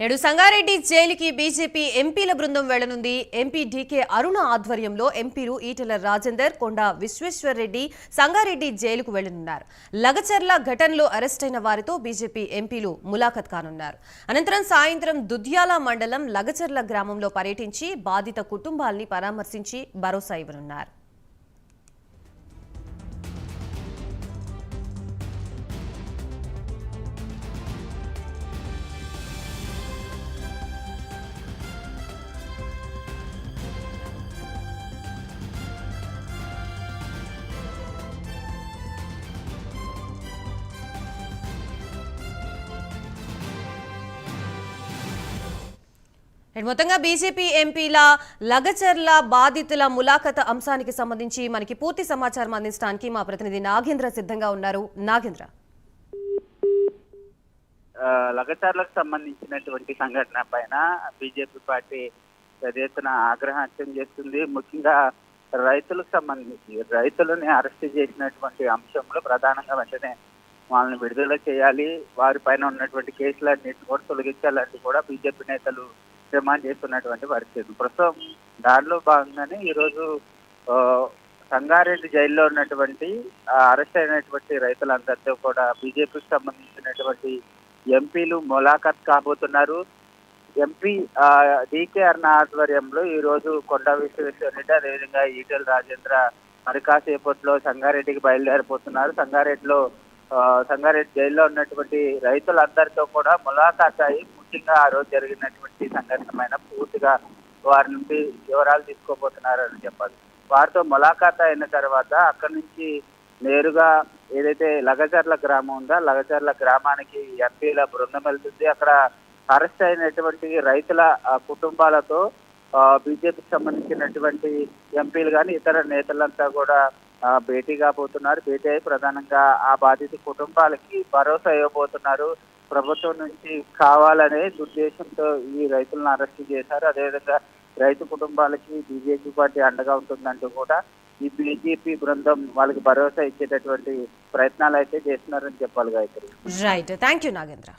నేడు సంగారెడ్డి జైలుకి బీజేపీ ఎంపీల బృందం వెళ్ళనుంది ఎంపీ డీకే అరుణ ఆధ్వర్యంలో ఎంపీలు ఈటెల రాజేందర్ కొండ విశ్వేశ్వర్ రెడ్డి సంగారెడ్డి జైలుకు వెళ్ళనున్నారు లగచర్ల ఘటనలో అరెస్టైన వారితో బీజేపీ ఎంపీలు ములాఖత్ కానున్నారు. అనంతరం సాయంత్రం దుద్యాల మండలం లగచర్ల గ్రామంలో పర్యటించి బాధిత కుటుంబాల్ని పరామర్శించి భరోసా ఇవ్వనున్నారు. అండ్ మొత్తంగా బీజేపీ ఎంపీల లగచర్ల బాధితుల ములాఖత అంశానికి సంబంధించి మనకి పూర్తి సమాచారం అందించడానికి మా ప్రతినిధి నాగేంద్ర సిద్ధంగా ఉన్నారు. నాగేంద్ర. లగచర్లకు సంబంధించినటువంటి సంఘటన పైన బీజేపీ పార్టీ పెద్ద ఎత్తున ఆగ్రహం వ్యక్తం చేస్తుంది. ముఖ్యంగా రైతులకు సంబంధించి రైతులని అరెస్ట్ చేసినటువంటి అంశంలో ప్రధానంగా వెంటనే వాళ్ళని విడుదల చేయాలి. వారిపైన ఉన్నటువంటి కేసులన్నింటిని కూడా తొలగించాలంటే కూడా బీజేపీ నేతలు డిమాండ్ చేస్తున్నటువంటి పరిస్థితి ప్రస్తుతం దానిలో భాగంగానే ఈరోజు సంగారెడ్డి జైల్లో ఉన్నటువంటి అరెస్ట్ అయినటువంటి రైతులందరితో కూడా బీజేపీకి సంబంధించినటువంటి ఎంపీలు ములాఖత్ కాబోతున్నారు. ఎంపీ డికే అర్ణ ఆధ్వర్యంలో ఈ రోజు కొండ విశ్వేశ్వరరెడ్డి అదేవిధంగా ఈటెల రాజేంద్ర మరి కాసేపట్లో సంగారెడ్డికి బయలుదేరిపోతున్నారు. సంగారెడ్డిలో సంగారెడ్డి జైల్లో ఉన్నటువంటి రైతులందరితో కూడా ములాఖాత్ అయి ముఖ్యంగా ఆ రోజు జరిగినటువంటి సంఘటనమైన పూర్తిగా వారి నుండి వివరాలు తీసుకోబోతున్నారని చెప్పాలి. వారితో ములాఖాత్ అయిన తర్వాత అక్కడి నుంచి నేరుగా ఏదైతే లగచర్ల గ్రామం ఉందో లగచర్ల గ్రామానికి ఎంపీల బృందం వెళ్తుంది. అక్కడ అరెస్ట్ అయినటువంటి రైతుల కుటుంబాలతో బీజేపీకి సంబంధించినటువంటి ఎంపీలు కానీ ఇతర నేతలంతా కూడా భేటీ కాబోతున్నారు భేటీ అయి ప్రధానంగా ఆ బాధిత కుటుంబాలకి భరోసా ఇవ్వబోతున్నారు. ప్రభుత్వం నుంచి కావాలనే ఉద్దేశంతో ఈ రైతులను అరెస్ట్ చేశారు. అదేవిధంగా రైతు కుటుంబాలకి బీజేపీ పార్టీ అండగా ఉంటుందంటూ కూడా ఈ బీజేపీ బృందం వాళ్ళకి భరోసా ఇచ్చేటటువంటి ప్రయత్నాలు అయితే చేస్తున్నారని చెప్పాలి Gayatri. Right thank you Nagendra